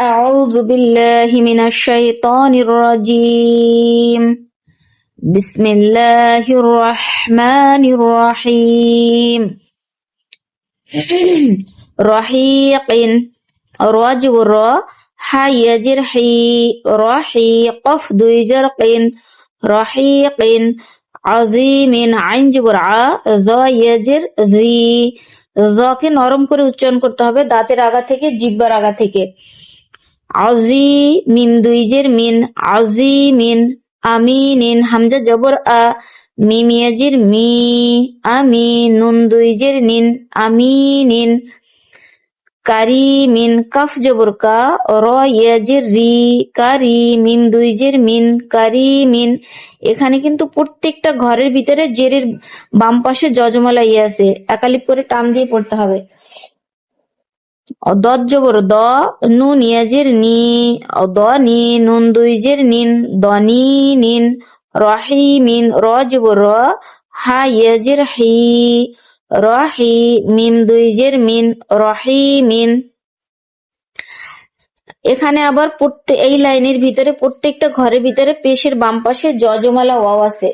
أعوذ بالله من الشيطان الرجيم بسم الله الرحمن الرحيم رحيق رجب الراء حي جرحي رحيق قف দুই جرق رحيق عظيم عين جبر ع ذا يجر ذي কে নরম করে উচ্চারণ করতে হবে দাঁতের আগা থেকে জিব্বার আগা থেকে আজি মিন দুইজের মিন আজি মিন আমিনিন, হামজা জবর আ মিমিয়াজির মি আমি নুন দুইজের নিন, আমিনিন, কারিমিন, কাফ জবর কা, র, ইয়াজির, রি কারি মিম দুইজের মিন, কারিমিন। এখানে কিন্তু প্রত্যেকটা ঘরের ভিতরে জেরের বাম পাশে যজমালা ইয়ে আছে, একালিপ করে টান দিয়ে পড়তে হবে। দত জবর দ নুন ইয়াজের নি দ, নি, নুন দুইজের নিন দনি নিন রহিমিন র জবর র, হা, ইয়াজের, হি রহি মিম দুইজের মিন রহিমিন এখানে আবার প্রত্যেক এই লাইনের ভিতরে প্রত্যেকটা ঘরের ভিতরে পেশের বাম পাশে যজমালা ওয়াও আছে।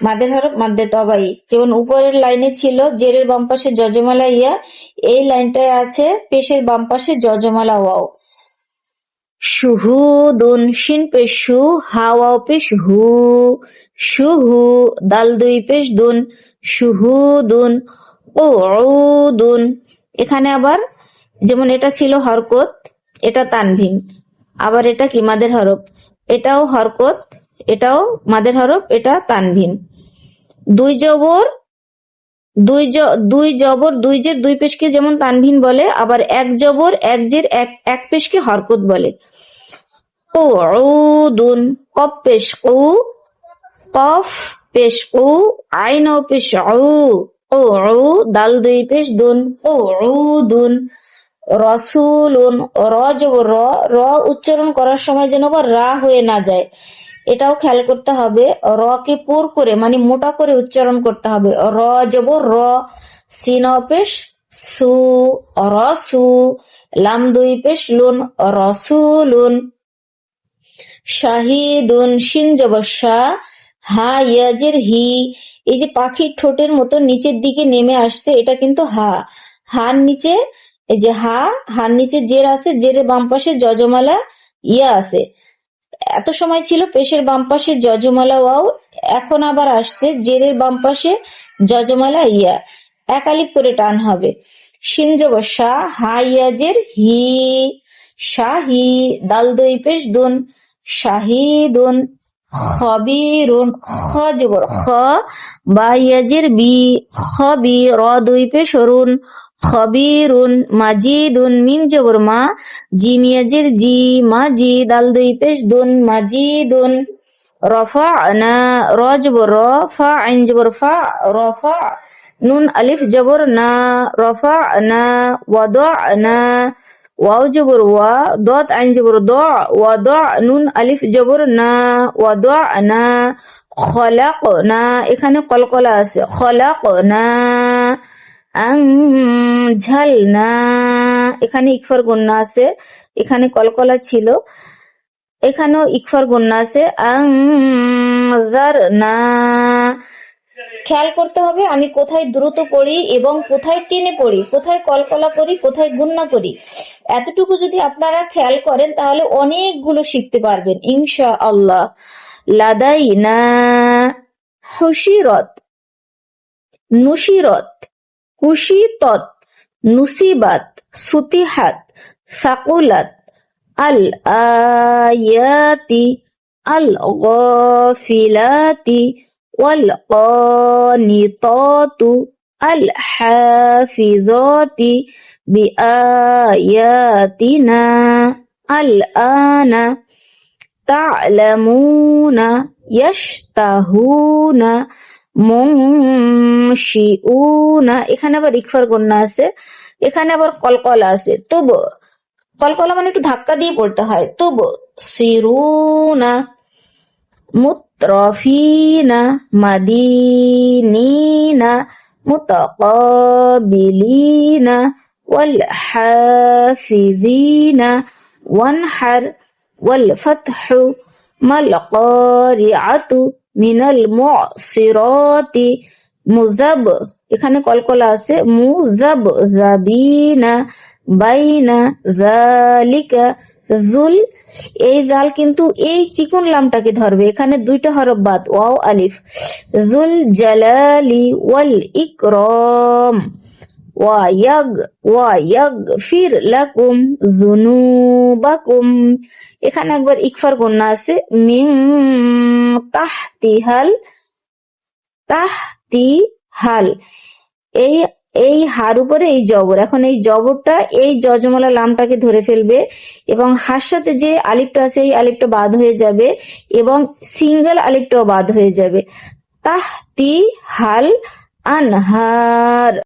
মাদের হরফ মাদ্দে তবাই। যেমন উপরের লাইনে ছিল জেরের বাম পাশে যজমালা ইয়া, এই লাইনটায় আছে পেশের বাম পাশে যজমালা ওয়াও। দুন শিন পেশ, হাওয়াও পেশ হু। শুহু, দাল দুই পেশ দুন। দুন ও দুন এখানে আবার যেমন এটা ছিল হরকত, এটা তানভিন আবার এটা কি? মাদের হরফ। এটাও হরকত এটাও মাদের হরফ, এটা তানভিন। দুই জবর, দুই দুই জবর, দুই জের দুই পেশকে যেমন তানভিন বলে, আবার এক জবর, এক জের, এক এক পেশকে হরকত বলে। ও দুন কপ পেশ ও কফ পেশ ও আইন পেশ ও দাল দুই পেশ দুন ও দুন রসুলুন, র জবর, র উচ্চারণ করার সময় যেন রা হয়ে না যায়। এটাও খেয়াল করতে হবে র কে পুর করে মানে মোটা করে উচ্চারণ করতে হবে। র জবর র, সিন পেশ, সু রসু লাম দুই পেশ, লুন রসুলুন শাহিদুন শিন জবর শাহ হা, ইয়াজের হি। এই যে পাখির ঠোঁটের মতো নিচের দিকে নেমে আসছে, এটা কিন্তু হা। হার নিচে, এই যে হা, হার নিচে জের আছে, জেরে বাম পাশে যজমালা ইয়া আছে। এত সময় ছিল পেশের বাম পাশে যজমালা ওয়াও এখন আবার আসছে জেরের বাম পাশে যজমালা ইয়া। একালিপ করে টান হবে। সিনজব শাহ হা ইয়াজের হি, শাহি দাল দই পেশ দুন শাহিদুন, খবিরুন, খ জবর খ বা ইয়াজের বি খবি র দুই পেশ রুন খবিরুন মাজিদুন মিম জবর মা জিম ইয়াজের জি মাজি দাল দুই পেশ দুন মাজিদুন, রফা'না র জবর র আইন জবর রফা নুন আলিফ জবর না, রফা'না ওয়াদা'না, ওয়াও জবর ওয়া, দত আইন জবর দ, ওয়াদা নুন আলিফ জবর না, ওয়াদা'না, খলাকনা, এখানে কলকলা আছে, খলাকনা ঝালনা এখানে ইকফর গন্যা আছে। এখানে কলকলা ছিল। এখানেও ইকফার গন্যা আছে। খেয়াল করতে হবে, আমি কোথায় দ্রুত পড়ি এবং কোথায় টেনে পড়ি, কোথায় কলকলা করি, কোথায় গুন্না করি। এতটুকু যদি আপনারা খেয়াল করেন, তাহলে অনেকগুলো শিখতে পারবেন ইনশা আল্লাহ লাদাই না হুশিরত, নুশিরত। কুশিতত নুসিবাত সুতিহাত সাকুলাত আল আয়াতি আল গফিলাতি ওয়াল قانطات الحافظات بآياتنا الآن تعلمون يشتهون মুংশিউনা এখানে আবার রিকফার গন্যা আছে এখানে আবার কলকলা আছে তবু কলকলা মানে একটু ধাক্কা দিয়ে পড়তে হয় তবু সিরুনা মুত্রফিনা মাদিনিনা মুতাকাবিলিনা والحافظين ওয়ানহার ওয়াল ফাতহু মাল কারিআতু মিনাল মুসিরাতি মুজাব এখানে কলকলা আছে। মুজাব জাবিনা বাইনা জালিকা জুল এই জাল কিন্তু এই চিকুন লামটাকে ধরবে। এখানে দুইটা হরফ বাদ। ওয়াও আলিফ। জুল জালালি ওয়াল ইকরাম। ওয়াইয়াগ ওয়াইয়াগফির লাকুম যুনুবাকুম। এখানে একবার ইকফার গন্না আছে। মিন তাহতিহাল তাহতি হাল এই এই হার উপরে এই জবর। এখন এই জবরটা এই জজমালা লামটাকে ধরে ফেলবে এবং হার সাথে যে আলিফটা আছে, এই আলিফটা বাদ হয়ে যাবে এবং সিঙ্গেল আলিফটাও বাদ হয়ে যাবে। তাহতি হাল আনহার।